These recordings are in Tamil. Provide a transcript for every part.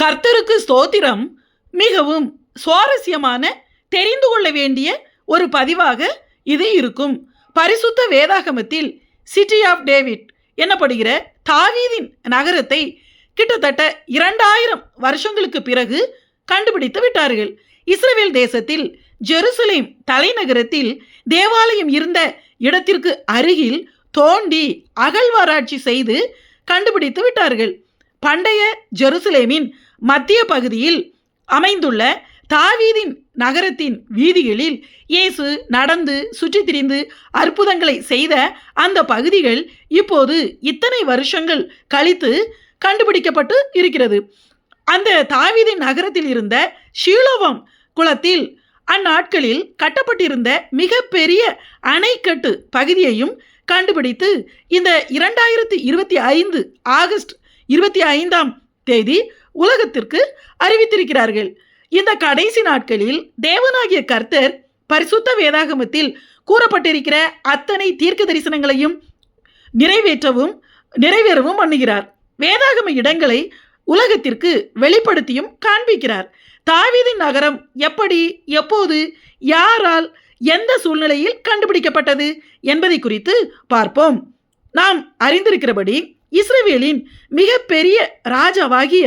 கர்த்தருக்கு ஸ்தோத்திரம். மிகவும் சுவாரஸ்யமான தெரிந்து கொள்ள வேண்டிய ஒரு பதிவாக இது இருக்கும். பரிசுத்த வேதாகமத்தில் சிட்டி ஆஃப் டேவிட் எனப்படுகிற தாவீதின் நகரத்தை கிட்டத்தட்ட இரண்டாயிரம் வருஷங்களுக்கு பிறகு கண்டுபிடித்து விட்டார்கள். இஸ்ரேல் தேசத்தில் ஜெருசலேம் தலைநகரத்தில் தேவாலயம் இருந்த இடத்திற்கு அருகில் தோண்டி அகழ்வாராய்ச்சி செய்து கண்டுபிடித்து விட்டார்கள். பண்டைய ஜெருசலேமின் மத்திய பகுதியில் அமைந்துள்ள தாவீதின் நகரத்தின் வீதிகளில் இயேசு நடந்து சுற்றித் திரிந்து அற்புதங்களை செய்த அந்த பகுதிகள் இப்போது இத்தனை வருஷங்கள் கழித்து கண்டுபிடிக்கப்பட்டு இருக்கிறது. அந்த தாவீதின் நகரத்தில் இருந்த ஷீலோவம் குளத்தில் அந்நாட்களில் கட்டப்பட்டிருந்த மிகப்பெரிய அணைக்கட்டு பகுதியையும் கண்டுபிடித்து இந்த இரண்டாயிரத்தி இருபத்தி ஐந்து ஆகஸ்ட் இருபத்தி ஐந்தாம் தேதி உலகத்திற்கு அறிவித்திருக்கிறார்கள். இந்த கடைசி நாட்களில் தேவனாகிய கர்த்தர் பரிசுத்த வேதாகமத்தில் கூறப்பட்டிருக்கிற அத்தனை தீர்க்க தரிசனங்களையும் நிறைவேற்றவும் நிறைவேறவும் பண்ணுகிறார். வேதாகம இடங்களை உலகத்திற்கு வெளிப்படுத்தியும் காண்பிக்கிறார். தாவீதின் நகரம் எப்படி எப்போது யாரால் எந்த சூழ்நிலையில் கண்டுபிடிக்கப்பட்டது என்பதை குறித்து பார்ப்போம். நாம் அறிந்திருக்கிறபடி இஸ்ரேலின் மிகப்பெரிய ராஜாவாகிய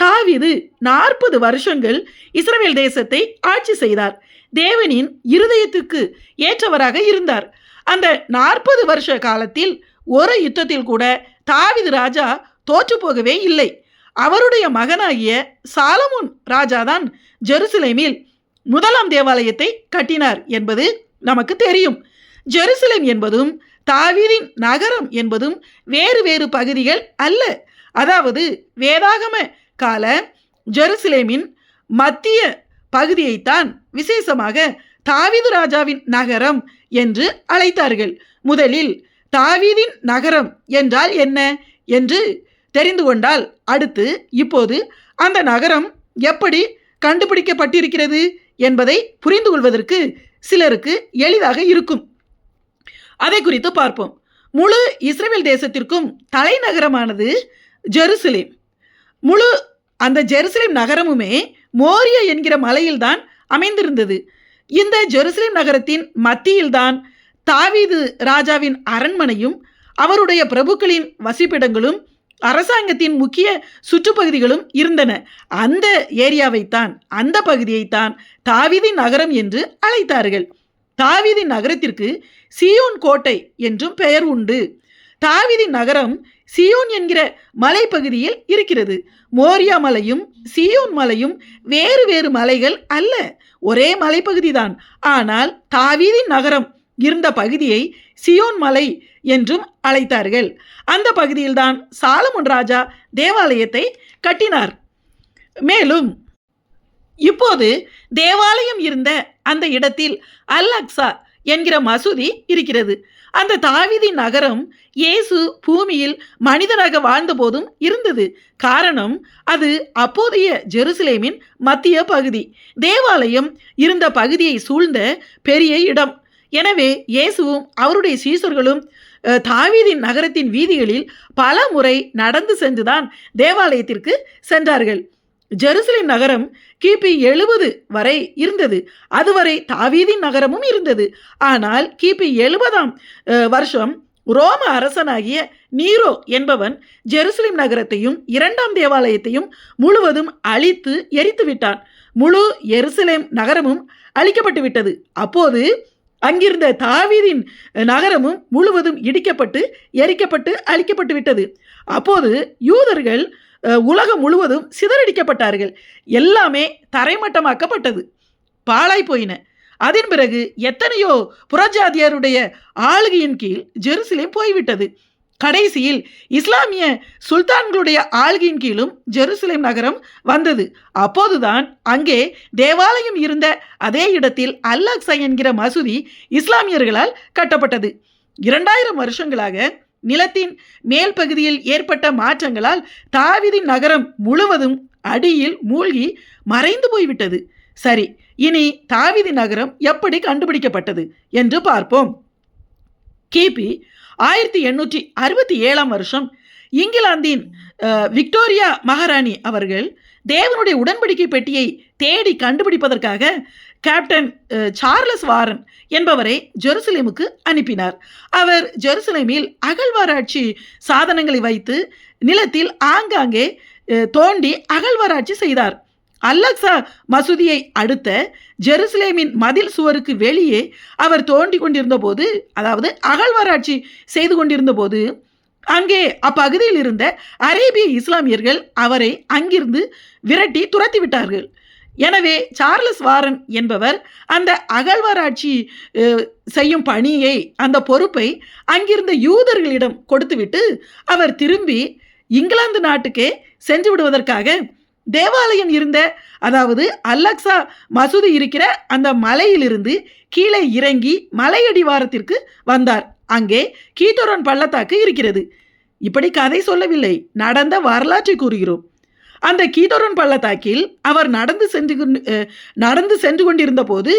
தாவிது நாற்பது வருஷங்கள் இஸ்ரவேல் தேசத்தை ஆட்சி செய்தார். தேவனின் இருதயத்துக்கு ஏற்றவராக இருந்தார். அந்த நாற்பது வருஷ காலத்தில் ஒரு யுத்தத்தில் கூட தாவிது ராஜா தோற்று போகவே இல்லை. அவருடைய மகனாகிய சாலமுன் ராஜாதான் ஜெருசலேமில் முதலாம் தேவாலயத்தை கட்டினார் என்பது நமக்கு தெரியும். ஜெருசலேம் என்பதும் தாவீதின் நகரம் என்பதும் வேறு வேறு பகுதிகள் அல்ல. அதாவது வேதாகம கால ஜெருசலேமின் மத்திய பகுதியைத்தான் விசேஷமாக தாவிது ராஜாவின் நகரம் என்று அழைத்தார்கள். முதலில் தாவீதின் நகரம் என்றால் என்ன என்று தெரிந்து கொண்டால் அடுத்து இப்போது அந்த நகரம் எப்படி கண்டுபிடிக்கப்பட்டிருக்கிறது என்பதை புரிந்து கொள்வதற்கு சிலருக்கு எளிதாக இருக்கும். அதை குறித்து பார்ப்போம். முழு இஸ்ரேல் தேசத்திற்கும் தலைநகரமானது ஜெருசலேம். முழு அந்த ஜெருசலேம் நகரமுமே மோரியா என்கிற மலையில்தான் அமைந்திருந்தது. இந்த ஜெருசலேம் நகரத்தின் மத்தியில்தான் தாவீது ராஜாவின் அரண்மனையும் அவருடைய பிரபுக்களின் வசிப்பிடங்களும் அரசாங்கத்தின் முக்கிய சுற்றுப்பகுதிகளும் இருந்தன. அந்த ஏரியாவைத்தான் அந்த பகுதியைத்தான் தாவீதின் நகரம் என்று அழைத்தார்கள். தாவீதின் நகரத்திற்கு சியோன் கோட்டை என்றும் பெயர் உண்டு. தாவீதின் நகரம் சியோன் என்கிற மலைப்பகுதியில் இருக்கிறது. மோரியா மலையும் சியோன் மலையும் வேறு வேறு மலைகள் அல்ல. ஒரே மலைப்பகுதிதான். ஆனால் தாவீதின் நகரம் இருந்த பகுதியை சியோன் மலை என்றும் அழைத்தார்கள். அந்த பகுதியில்தான் சாலமுன் ராஜா தேவாலயத்தை கட்டினார். மேலும் இப்போது தேவாலயம் இருந்த அந்த இடத்தில் அல் அக்ஸா என்கிற மசூதி இருக்கிறது. அந்த தாவீதின் நகரம் இயேசு பூமியில் மனிதனாக வாழ்ந்தபோதும் இருந்தது. காரணம் அது அப்போதைய ஜெருசலேமின் மத்திய பகுதி. தேவாலயம் இருந்த பகுதியை சூழ்ந்த பெரிய இடம். எனவே இயேசுவும் அவருடைய சீசர்களும் தாவீதின் நகரத்தின் வீதிகளில் பல முறை நடந்து சென்றுதான் தேவாலயத்திற்கு சென்றார்கள். ஜெருசலேம் நகரம் கிபி எழுபது வரை இருந்தது. அதுவரை தாவீதின் நகரமும் இருந்தது. ஆனால் கிபி எழுபதாம் வருஷம் ரோம அரசனாகிய நீரோ என்பவன் ஜெருசலேம் நகரத்தையும் இரண்டாம் தேவாலயத்தையும் முழுவதும் அழித்து எரித்து விட்டான். முழு எருசலேம் நகரமும் அழிக்கப்பட்டு விட்டது. அப்போது அங்கிருந்த தாவீதின் நகரமும் முழுவதும் இடிக்கப்பட்டு எரிக்கப்பட்டு அழிக்கப்பட்டு விட்டது. அப்போது யூதர்கள் உலகம் முழுவதும் சிதறடிக்கப்பட்டார்கள். எல்லாமே தரைமட்டமாக்கப்பட்டது. பாழாய் போயின. அதன் பிறகு எத்தனையோ புறஜாதியாருடைய ஆளுகையின் கீழ் ஜெருசலேம் போய்விட்டது. கடைசியில் இஸ்லாமிய சுல்தான்களுடைய ஆளுகையின் கீழும் ஜெருசலேம் நகரம் வந்தது. அப்போதுதான் அங்கே தேவாலயம் இருந்த அதே இடத்தில் அல்லக்ஸா என்கிற மசூதி இஸ்லாமியர்களால் கட்டப்பட்டது. இரண்டாயிரம் வருஷங்களாக நிலத்தின் மேல் பகுதியில் ஏற்பட்ட மாற்றங்களால் தாவிதி நகரம் முழுவதும் அடியில் மூழ்கி மறைந்து போய்விட்டது. சரி இனி தாவிதி நகரம் எப்படி கண்டுபிடிக்கப்பட்டது என்று பார்ப்போம். கிபி ஆயிரத்தி எண்ணூற்றி அறுபத்தி ஏழாம் வருஷம் இங்கிலாந்தின் விக்டோரியா மகாராணி அவர்கள் தேவனுடைய உடன்படிக்கை பெட்டியை தேடி கண்டுபிடிப்பதற்காக கேப்டன் சார்லஸ் வாரன் என்பவரை ஜெருசலேமுக்கு அனுப்பினார். அவர் ஜெருசலேமில் அகழ்வாராய்ச்சி சாதனங்களை வைத்து நிலத்தில் ஆங்காங்கே தோண்டி அகழ்வாராய்ச்சி செய்தார். அல்லக்சா மசூதியை அடுத்த ஜெருசலேமின் மதில் சுவருக்கு வெளியே அவர் தோண்டி கொண்டிருந்த போது அதாவது அகழ்வாராய்ச்சி செய்து கொண்டிருந்த போது அங்கே அப்பகுதியில் இருந்த அரேபிய இஸ்லாமியர்கள் அவரை அங்கிருந்து விரட்டி துரத்தி விட்டார்கள் எனவே சார்லஸ் வாரன் என்பவர் அந்த அகழ்வாராய்ச்சி செய்யும் பணியை அந்த பொறுப்பை அங்கிருந்த யூதர்களிடம் கொடுத்துவிட்டு அவர் திரும்பி இங்கிலாந்து நாட்டுக்கே சென்று விடுவதற்காக தேவாலயம் இருந்த அதாவது அல்லக்ஸா மசூதி இருக்கிற அந்த மலையிலிருந்து கீழே இறங்கி மலையடிவாரத்திற்கு வந்தார். அங்கே கீட்டோரன் பள்ளத்தாக்கு இருக்கிறது. இப்படி கதை சொல்லவில்லை. நடந்த வரலாற்றை கூறுகிறோம். அந்த கீட்டோரன் பள்ளத்தாக்கில் அவர் நடந்து சென்று நடந்து சென்று கொண்டிருந்த போது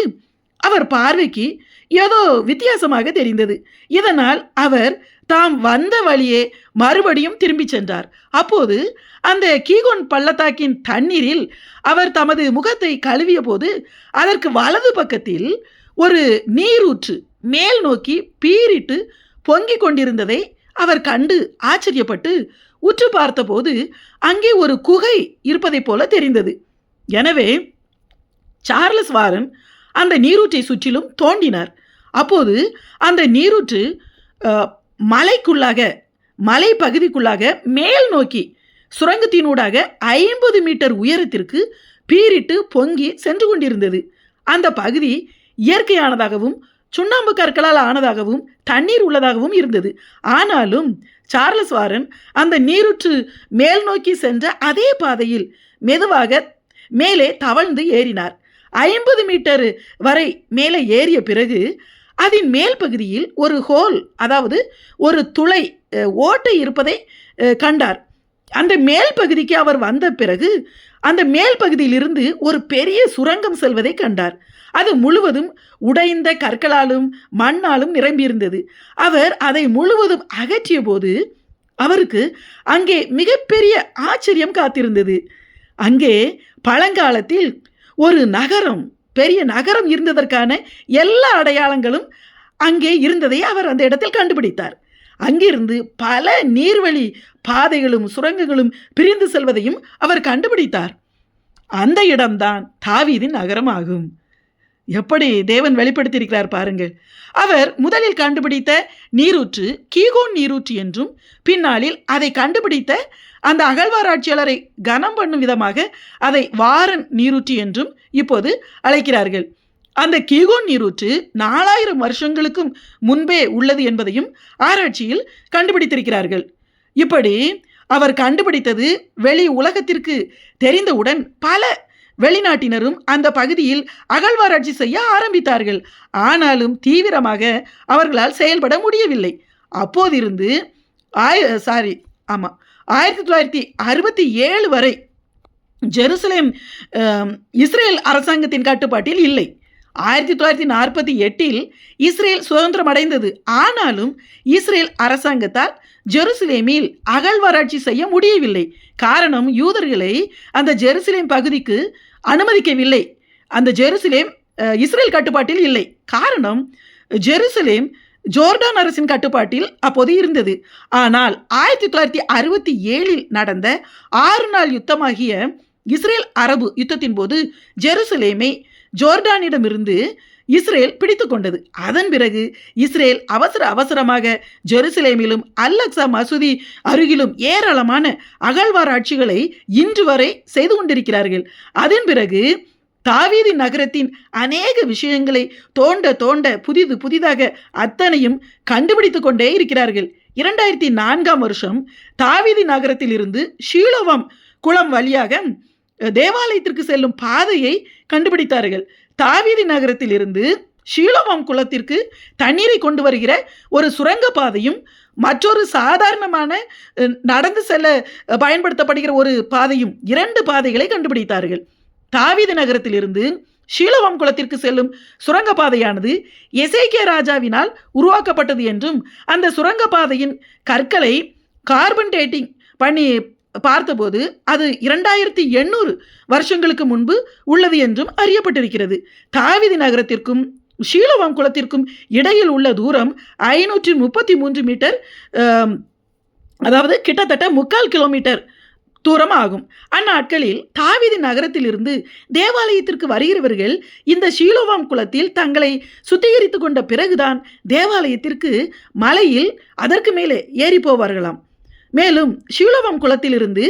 அவர் பார்வைக்கு ஏதோ வித்தியாசமாக தெரிந்தது. இதனால் அவர் தாம் வந்த வழியே மறுபடியும் திரும்பிச் சென்றார். அப்போது அந்த கீகோன் பள்ளத்தாக்கின் தண்ணீரில் அவர் தமது முகத்தை கழுவிய போது அதற்கு வலது பக்கத்தில் ஒரு நீரூற்று மேல் நோக்கி பீரிட்டு பொங்கிக் கொண்டிருந்ததை அவர் கண்டு ஆச்சரியப்பட்டு உற்று பார்த்தபோது அங்கே ஒரு குகை இருப்பதைப் போல தெரிந்தது. எனவே சார்லஸ் வாரன் அந்த நீரூற்றை சுற்றிலும் தோண்டினார். அப்போது அந்த நீரூற்று மலைக்குள்ளாக மலை பகுதிக்குள்ளாக மேல் நோக்கி சுரங்கத்தினூடாக ஐம்பது மீட்டர் உயரத்திற்கு பீரிட்டு பொங்கி சென்று கொண்டிருந்தது. அந்த பகுதி இயற்கையானதாகவும் சுண்ணாம்பு கற்களால் ஆனதாகவும் தண்ணீர் உள்ளதாகவும் இருந்தது. ஆனாலும் சார்லஸ் வாரன் அந்த நீருற்று மேல் நோக்கி சென்ற அதே பாதையில் மெதுவாக மேலே தவழ்ந்து ஏறினார். ஐம்பது மீட்டர் வரை மேலே ஏறிய பிறகு அதன் மேல் பகுதியில் ஒரு ஹோல் அதாவது ஒரு துளை ஓட்டை இருப்பதை கண்டார். அந்த மேல் பகுதிக்கு அவர் வந்த பிறகு அந்த மேல் பகுதியிலிருந்து ஒரு பெரிய சுரங்கம் செல்வதை கண்டார். அது முழுவதும் உடைந்த கற்களாலும் மண்ணாலும் நிரம்பியிருந்தது. அவர் அதை முழுவதும் அகற்றிய போது அவருக்கு அங்கே மிகப்பெரிய ஆச்சரியம் காத்திருந்தது. அங்கே பழங்காலத்தில் ஒரு நகரம் பெரிய நகரம் இருந்ததற்கான எல்லா அடையாளங்களும் அங்கே இருந்ததை அவர் அந்த இடத்தில் கண்டுபிடித்தார். அங்கிருந்து பல நீர்வழி பாதைகளும் சுரங்கங்களும் பிரிந்து செல்வதையும் அவர் கண்டுபிடித்தார். அந்த இடம்தான் தாவீதின் நகரம் ஆகும் எப்படி தேவன் வெளிப்படுத்தியிருக்கிறார் பாருங்கள். அவர் முதலில் கண்டுபிடித்த நீரூற்று கீகோன் நீரூற்று என்றும் பின்னாளில் அதை கண்டுபிடித்த அந்த அகழ்வாராய்ச்சியாளரை கனம் பண்ணும் விதமாக அதை வாரன் நீரூற்று என்றும் இப்போது அழைக்கிறார்கள். அந்த கீகோன் நீரூற்று நாலாயிரம் வருஷங்களுக்கும் முன்பே உள்ளது என்பதையும் ஆராய்ச்சியில் கண்டுபிடித்திருக்கிறார்கள். இப்படி அவர் கண்டுபிடித்தது வெளி உலகத்திற்கு தெரிந்தவுடன் பல வெளிநாட்டினரும் அந்த பகுதியில் அகழ்வாராய்ச்சி செய்ய ஆரம்பித்தார்கள். ஆனாலும் தீவிரமாக அவர்களால் செயல்பட முடியவில்லை. அப்போதிருந்து ஆய சாரி ஆமாம் ஆயிரத்தி தொள்ளாயிரத்தி அறுபத்தி ஏழு வரை ஜெருசலேம் இஸ்ரேல் அரசாங்கத்தின் கட்டுப்பாட்டில் இல்லை. ஆயிரத்தி தொள்ளாயிரத்தி நாற்பத்தி எட்டில் இஸ்ரேல் சுதந்திரம் அடைந்தது ஆனாலும் இஸ்ரேல் அரசாங்கத்தால் ஜெருசலேமில் அகழ்வாராய்ச்சி செய்ய முடியவில்லை. காரணம் யூதர்களை அந்த ஜெருசலேம் பகுதிக்கு அனுமதிக்கவில்லை. அந்த ஜெருசலேம் இஸ்ரேல் கட்டுப்பாட்டில் இல்லை. காரணம் ஜெருசலேம் ஜோர்டான் அரசின் கட்டுப்பாட்டில் அப்போது இருந்தது. ஆனால் ஆயிரத்தி தொள்ளாயிரத்தி அறுபத்தி ஏழில் நடந்த ஆறு நாள் யுத்தமாகிய இஸ்ரேல் அரபு யுத்தத்தின் போது ஜெருசலேமை ஜோர்டானிடமிருந்து இஸ்ரேல் பிடித்து கொண்டது. அதன் பிறகு இஸ்ரேல் அவசர அவசரமாக ஜெருசலேமிலும் அல்லக்சா மசூதி அருகிலும் ஏராளமான அகழ்வாராய்ச்சிகளை இன்று வரை செய்து கொண்டிருக்கிறார்கள். அதன் பிறகு தாவீதி நகரத்தின் அநேக விஷயங்களை தோண்ட தோண்ட புதிது புதிதாக அத்தனையும் கண்டுபிடித்து கொண்டே இருக்கிறார்கள். இரண்டாயிரத்தி நான்காம் வருஷம் தாவீதி நகரத்திலிருந்து ஷீலோவம் குளம் வழியாக தேவாலயத்திற்கு செல்லும் பாதையை கண்டுபிடித்தார்கள். தாவீதி நகரத்திலிருந்து ஷீலோவம் குளத்திற்கு தண்ணீரை கொண்டு வருகிற ஒரு சுரங்க பாதையும் மற்றொரு சாதாரணமான நடந்து செல்ல பயன்படுத்தப்படுகிற ஒரு பாதையும் இரண்டு பாதைகளை கண்டுபிடித்தார்கள். தாவீது நகரத்திலிருந்து ஷீலவம் குளத்திற்கு செல்லும் சுரங்கப்பாதையானது எசேகே ராஜாவினால் உருவாக்கப்பட்டது என்றும் அந்த சுரங்கப்பாதையின் கற்களை கார்பன் டேட்டிங் பண்ணி பார்த்தபோது அது இரண்டாயிரத்தி எண்ணூறு வருஷங்களுக்கு முன்பு உள்ளது என்றும் அறியப்பட்டிருக்கிறது. தாவிதி நகரத்திற்கும் ஷீலவாம் குளத்திற்கும் இடையில் உள்ள தூரம் ஐநூற்றி முப்பத்தி மூன்று மீட்டர் அதாவது கிட்டத்தட்ட முக்கால் கிலோமீட்டர் தூரம் ஆகும். அந்நாட்களில் தாவிதி நகரத்திலிருந்து தேவாலயத்திற்கு வருகிறவர்கள் இந்த ஷீலோவாம் குளத்தில் தங்களை சுத்திகரித்து கொண்ட பிறகுதான் தேவாலயத்திற்கு மலையில் அதற்கு மேலே ஏறி போவார்களாம். மேலும் ஷீலோவாம் குளத்திலிருந்து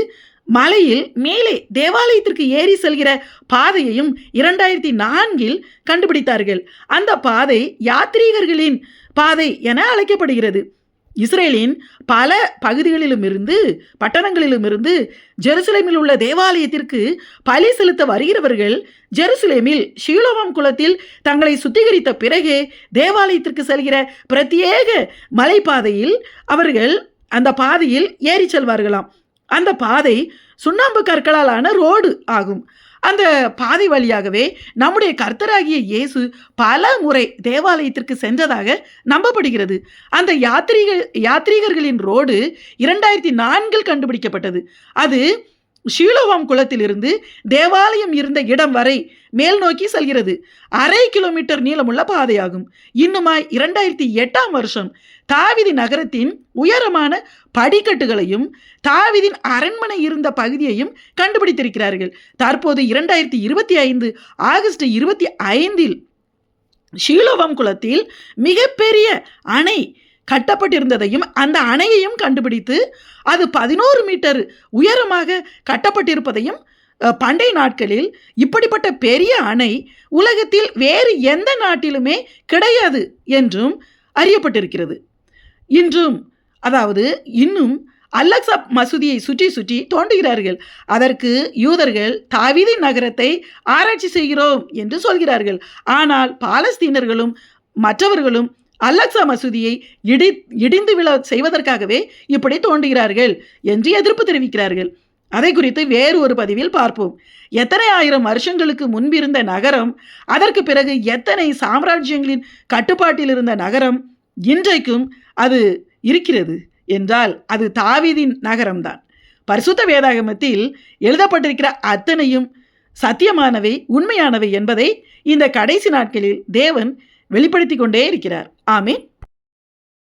மலையில் மேலே தேவாலயத்திற்கு ஏறி செல்கிற பாதையையும் இரண்டாயிரத்தி நான்கில் கண்டுபிடித்தார்கள். அந்த பாதை யாத்ரீகர்களின் பாதை என அழைக்கப்படுகிறது. இஸ்ரேலின் பல பகுதிகளிலும் இருந்து பட்டணங்களிலும் இருந்து ஜெருசலேமில் உள்ள தேவாலயத்திற்கு பலி செலுத்த வருகிறவர்கள் ஜெருசலேமில் ஷீலோவாம் குளத்தில் தங்களை சுத்திகரித்த பிறகே தேவாலயத்திற்கு செல்கிற பிரத்யேக மலைப்பாதையில் அவர்கள் அந்த பாதையில் ஏறி செல்வார்களாம். அந்த பாதை சுண்ணாம்பு கற்களாலான ரோடு ஆகும். அந்த பாதை வழியாகவே நம்முடைய கர்த்தராகிய இயேசு பல முறை தேவாலயத்திற்கு சென்றதாக நம்பப்படுகிறது. அந்த யாத்ரீக யாத்ரீகர்களின் ரோடு இரண்டாயிரத்தி நான்கில் கண்டுபிடிக்கப்பட்டது. அது ஷீலோவாம் குளத்திலிருந்து தேவாலயம் இருந்த இடம் வரை மேல் நோக்கி செல்கிறது. அரை கிலோமீட்டர் நீளமுள்ள பாதையாகும். இன்னுமாய் இரண்டாயிரத்தி எட்டாம் வருஷம் தாவிதி நகரத்தின் உயரமான படிக்கட்டுகளையும் தாவிதின் அரண்மனை இருந்த பகுதியையும் கண்டுபிடித்திருக்கிறார்கள். தற்போது இரண்டாயிரத்தி இருபத்தி ஐந்து ஆகஸ்ட் இருபத்தி ஐந்தில் ஷீலோவம் குளத்தில் மிகப்பெரிய அணை கட்டப்பட்டிருந்ததையும் அந்த அணையையும் கண்டுபிடித்து அது பதினோரு மீட்டர் உயரமாக கட்டப்பட்டிருப்பதையும் பண்டை பண்டைய நாட்களில் இப்படிப்பட்ட பெரிய அணை உலகத்தில் வேறு எந்த நாட்டிலுமே கிடையாது என்றும் அறியப்பட்டிருக்கிறது. இன்றும் அதாவது இன்னும் அல்லக்சா மசூதியை சுற்றி சுற்றி தோண்டுகிறார்கள் அதற்கு யூதர்கள் தாவிதி நகரத்தை ஆராய்ச்சி செய்கிறோம் என்று சொல்கிறார்கள். ஆனால் பாலஸ்தீனர்களும் மற்றவர்களும் அல்லக்சா மசூதியை இடி இடிந்து விழ செய்வதற்காகவே இப்படி தோண்டுகிறார்கள் என்று எதிர்ப்பு தெரிவிக்கிறார்கள். அதை குறித்து வேறு ஒரு பதிவில் பார்ப்போம். எத்தனை ஆயிரம் வருஷங்களுக்கு முன்பிருந்த நகரம் அதற்கு பிறகு எத்தனை சாம்ராஜ்யங்களின் கட்டுப்பாட்டில் இருந்த நகரம் இன்றைக்கும் அது இருக்கிறது என்றால் அது தாவீதின் நகரம்தான். பரிசுத்த வேதாகமத்தில் எழுதப்பட்டிருக்கிற அத்தனையும் சத்தியமானவை உண்மையானவை என்பதை இந்த கடைசி நாட்களில் தேவன் வெளிப்படுத்தி கொண்டே இருக்கிறார். ஆமீன்.